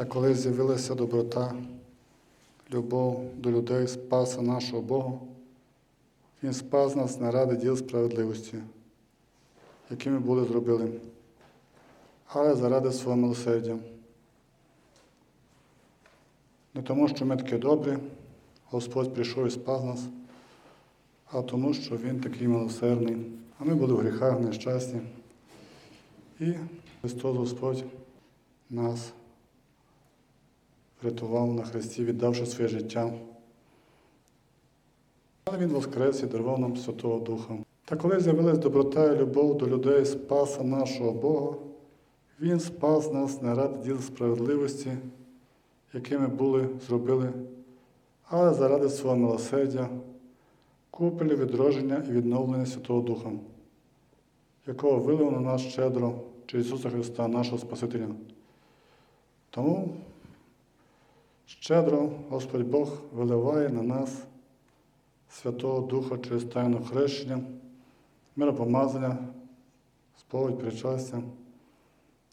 Та коли з'явилася доброта, любов до людей, спаса нашого Бога, Він спас нас не ради діл справедливості, які ми були зробили, але заради свого милосердя. Не тому, що ми такі добрі, Господь прийшов і спас нас, а тому, що Він такий милосердний. А ми були в гріхах, нещасні. І Христос Господь нас врятував на Христі, віддавши своє життя. Але Він воскрес і дарував нам Святого Духа. Та коли з'явилась доброта і любов до людей Спаса нашого Бога, Він спас нас не ради діл справедливості, які ми були зробили, але заради свого милосердя, купелі відродження і відновлення Святого Духа, якого вилив на нас щедро через Ісуса Христа, нашого Спасителя. Тому щедро Господь Бог виливає на нас Святого Духа через тайну хрещення, миропомазання, сповідь причастя,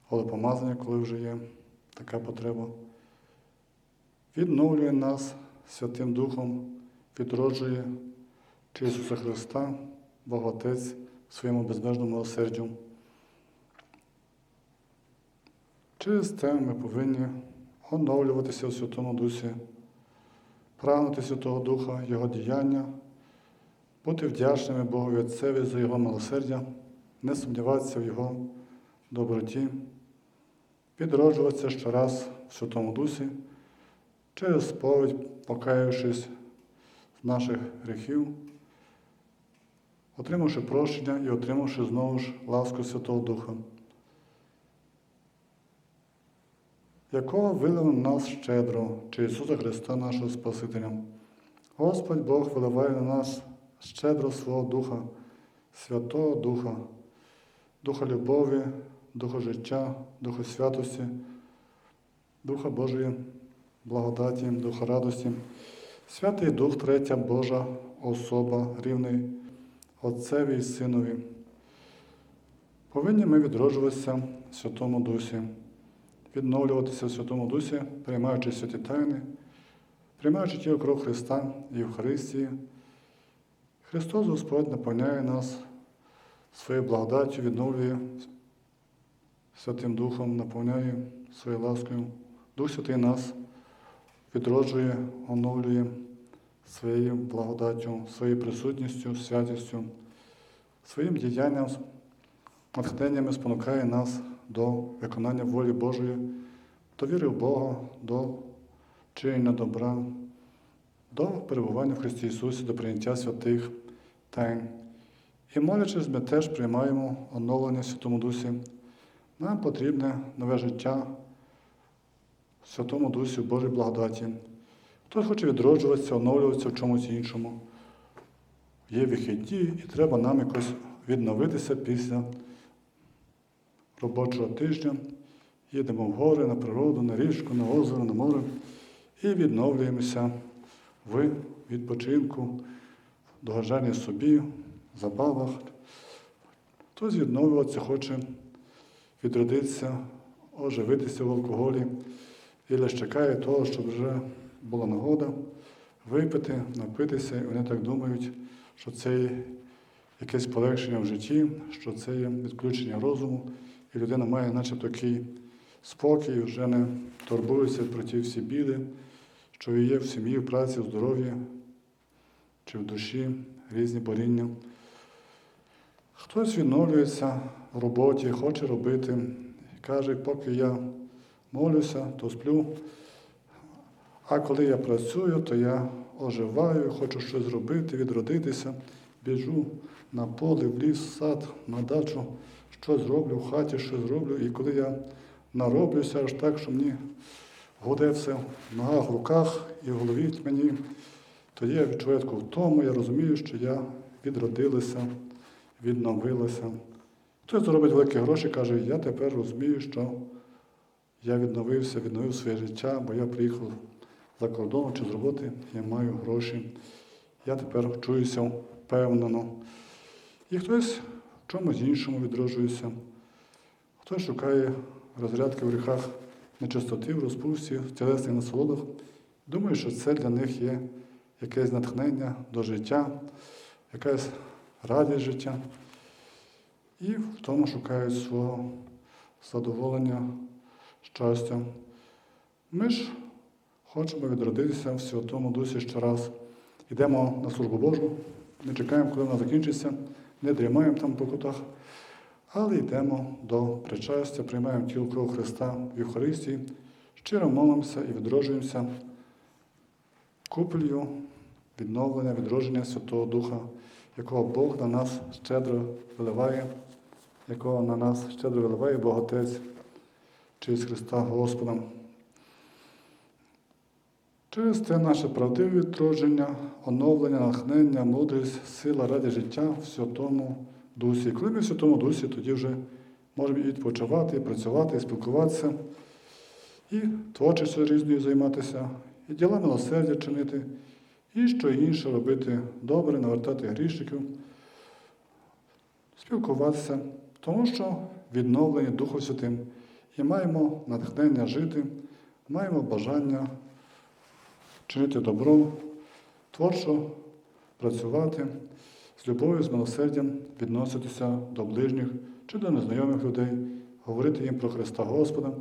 голопомазання, коли вже є така потреба. Відновлює нас Святим Духом, відроджує через Ісуса Христа, Бог Отець своєму безмежному милосердю. Через це ми повинні оновлюватися у Святому Дусі, прагнути Святого Духа, Його діяння, бути вдячними Богові Отцеві за Його милосердя, не сумніватися в Його доброті, відроджуватися щораз в Святому Дусі, через сповідь, покаявшись з наших гріхів, отримавши прощення і отримавши знову ж ласку Святого Духа. Якого вилив на нас щедро через Ісуса Христа, нашого Спасителя. Господь Бог виливає на нас щедро свого Духа, Святого Духа, Духа любові, Духа життя, Духа святості, Духа Божої благодаті, Духа радості. Святий Дух, третя Божа особа, рівний Отцеві і Синові. Повинні ми відроджуватися в Святому Дусі відновлюватися в Святому Дусі, приймаючи святі тайни, приймаючи тіло кров Христа і Євхаристії. Христос Господь наповняє нас своєю благодаттю, відновлює Святим Духом, наповняє своєю ласкою. Дух Святий нас відроджує, оновлює своєю благодаттю, своєю присутністю, святістю, своїм діянням, натхненнями спонукає нас до виконання волі Божої, до віри в Бога, до чинення добра, до перебування в Христі Ісусі, до прийняття святих тайн. І молячись, ми теж приймаємо оновлення в Святому Дусі. Нам потрібне нове життя в Святому Дусі, в Божій благодаті. Хтось хоче відроджуватися, оновлюватися в чомусь іншому. Є вихідні, і треба нам якось відновитися після робочого тижня, їдемо в гори, на природу, на річку, на озеро, на море. І відновлюємося. В відпочинку, догоджанні собі, забавах. Хтось відновлюватися хоче відродитися, оживитися в алкоголі, і лише чекає того, щоб вже була нагода випити, напитися, і вони так думають, що це є якесь полегшення в житті, що це є відключення розуму. І людина має, наче такий спокій, вже не турбується про ті всі біди, що є в сім'ї, в праці, в здоров'ї чи в душі різні боріння. Хтось відновлюється в роботі, хоче робити, каже, поки я молюся, то сплю. А коли я працюю, то я оживаю, хочу щось зробити, відродитися, біжу на поле, в ліс, в сад, на дачу що зроблю в хаті, що зроблю. І коли я нароблюся аж так, що мені гуде все в ногах, в руках і в голові мені, тоді я відчуваю таку втому, я розумію, що я відродилася, відновилася. Хтось зробить великі гроші, каже, я тепер розумію, що я відновився, відновив своє життя, бо я приїхав за кордону чи з роботи, я маю гроші. Я тепер чуюся впевнено. І хтось чомусь іншому відроджуюся. Хтось шукає розрядки в гріхах нечистоті, в розпусті, в тілесних насолодах. Думаю, що це для них є якесь натхнення до життя, якась радість життя. І в тому шукають свого задоволення, щастя. Ми ж хочемо відродитися в Святому Дусі щораз. Йдемо на службу Божу, не чекаємо, коли вона закінчиться, не дрімаємо там по кутах, але йдемо до причастя, приймаємо тіло кров Христа в Євхаристії, щиро молимося і відроджуємося купелью відновлення, відродження Святого Духа, якого Бог на нас щедро виливає, якого на нас щедро виливає Бог Отець через Христа Господа. Через це наше правдиве відродження, оновлення, натхнення, мудрість, сила раді життя в Святому Дусі. Коли ми в Святому Дусі, тоді вже можемо і відпочивати, і працювати, і спілкуватися, і творчістю різною займатися, і діла милосердя чинити, і що інше робити добре, навертати грішників, спілкуватися, тому що відновлені Духом Святим. І маємо натхнення жити, маємо бажання чинити добро, творчо працювати, з любов'ю, з милосердям відноситися до ближніх чи до незнайомих людей, говорити їм про Христа Господа,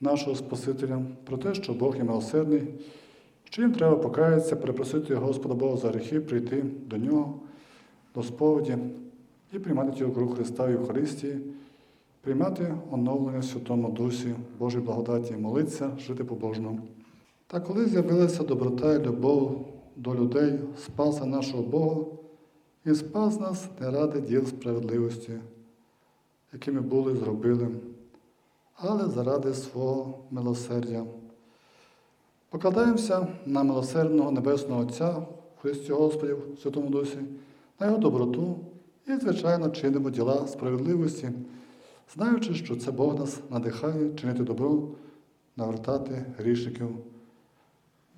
нашого Спасителя, про те, що Бог є милосердний, що їм треба покаятися, перепросити Господа Бога за гріхи, прийти до Нього, до сповіді і приймати тіло круг Христа в Євхаристії, приймати оновлення в Святому Дусі, Божій благодаті, молитися, жити по-божному. Та коли з'явилася доброта і любов до людей, спаса нашого Бога, і спас нас не ради діл справедливості, які ми були зробили, але заради свого милосердя. Покладаємося на милосердного Небесного Отця Христі Господі в Святому Дусі, на Його доброту і, звичайно, чинимо діла справедливості, знаючи, що це Бог нас надихає чинити добро, навертати грішників.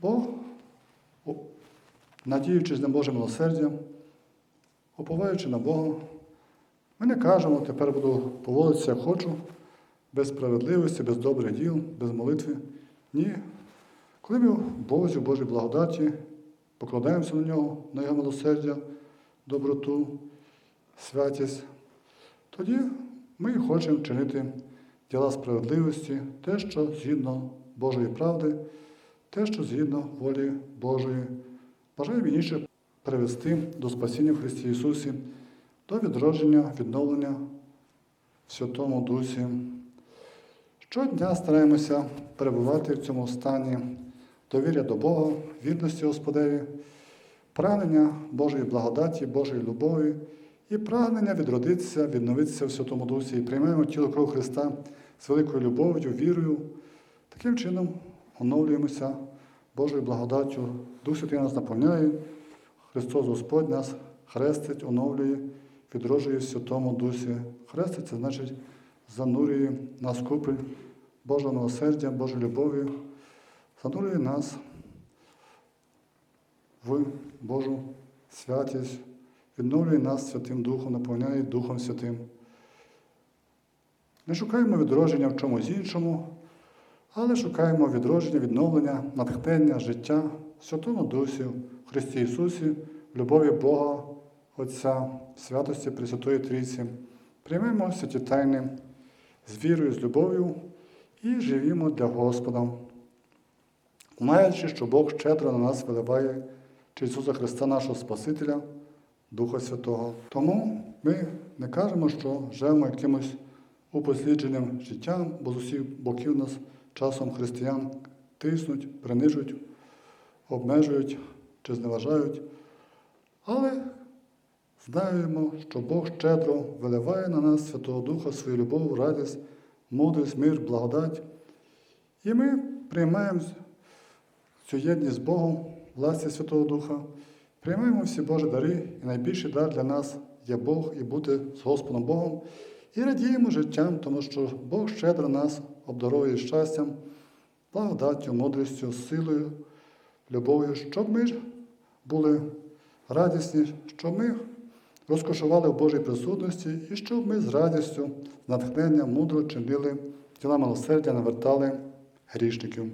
Бог, надіючись на Боже милосердя, уповаючи на Бога, ми не кажемо, тепер буду поводитися, як хочу, без справедливості, без добрих діл, без молитви. Ні. Коли ми в Бозі, в Божій благодаті, покладаємося на нього, на Його милосердя, доброту, святість, тоді ми хочемо чинити діла справедливості, те, що згідно Божої правди, те, що згідно волі Божої, бажаємо інше привести до спасіння в Христі Ісусі, до відродження, відновлення в Святому Дусі. Щодня стараємося перебувати в цьому стані довір'я до Бога, вірності Господеві, прагнення Божої благодаті, Божої любові і прагнення відродитися, відновитися в Святому Дусі і приймаємо тіло кров Христа з великою любов'ю, вірою. Таким чином оновлюємося Божою благодаттю. Дух Святий нас наповняє, Христос Господь нас хрестить, оновлює, відроджує в Святому Дусі. Хрестить це значить занурює нас купель Божого милосердя, Божої любові, занурює нас в Божу святість, відновлює нас Святим Духом, наповняє Духом Святим. Не шукаємо відродження в чомусь іншому, але шукаємо відродження, відновлення, натхнення, життя в Святому Дусі, Христі Ісусі, любові Бога, Отця, святості Пресвятої Трійці. Приймемо святі тайни з вірою, з любов'ю і живімо для Господа, знаючи, що Бог щедро на нас виливає через Ісуса Христа, нашого Спасителя, Духа Святого. Тому ми не кажемо, що живемо якимось упослідженим життям, бо з усіх боків нас часом християн тиснуть, принижують, обмежують чи зневажають. Але знаємо, що Бог щедро виливає на нас Святого Духа свою любов, радість, мудрість, мир, благодать. І ми приймаємо цю єдність з Богом, власті Святого Духа, приймаємо всі Божі дари, і найбільший дар для нас є Бог і бути з Господом Богом. І радіємо життям, тому що Бог щедро нас обдаровує щастям, благодаттю, мудрістю, силою, любов'ю, щоб ми були радісні, щоб ми розкошували в Божій присутності і щоб ми з радістю, натхненням мудро чинили діла милосердя, навертали грішників.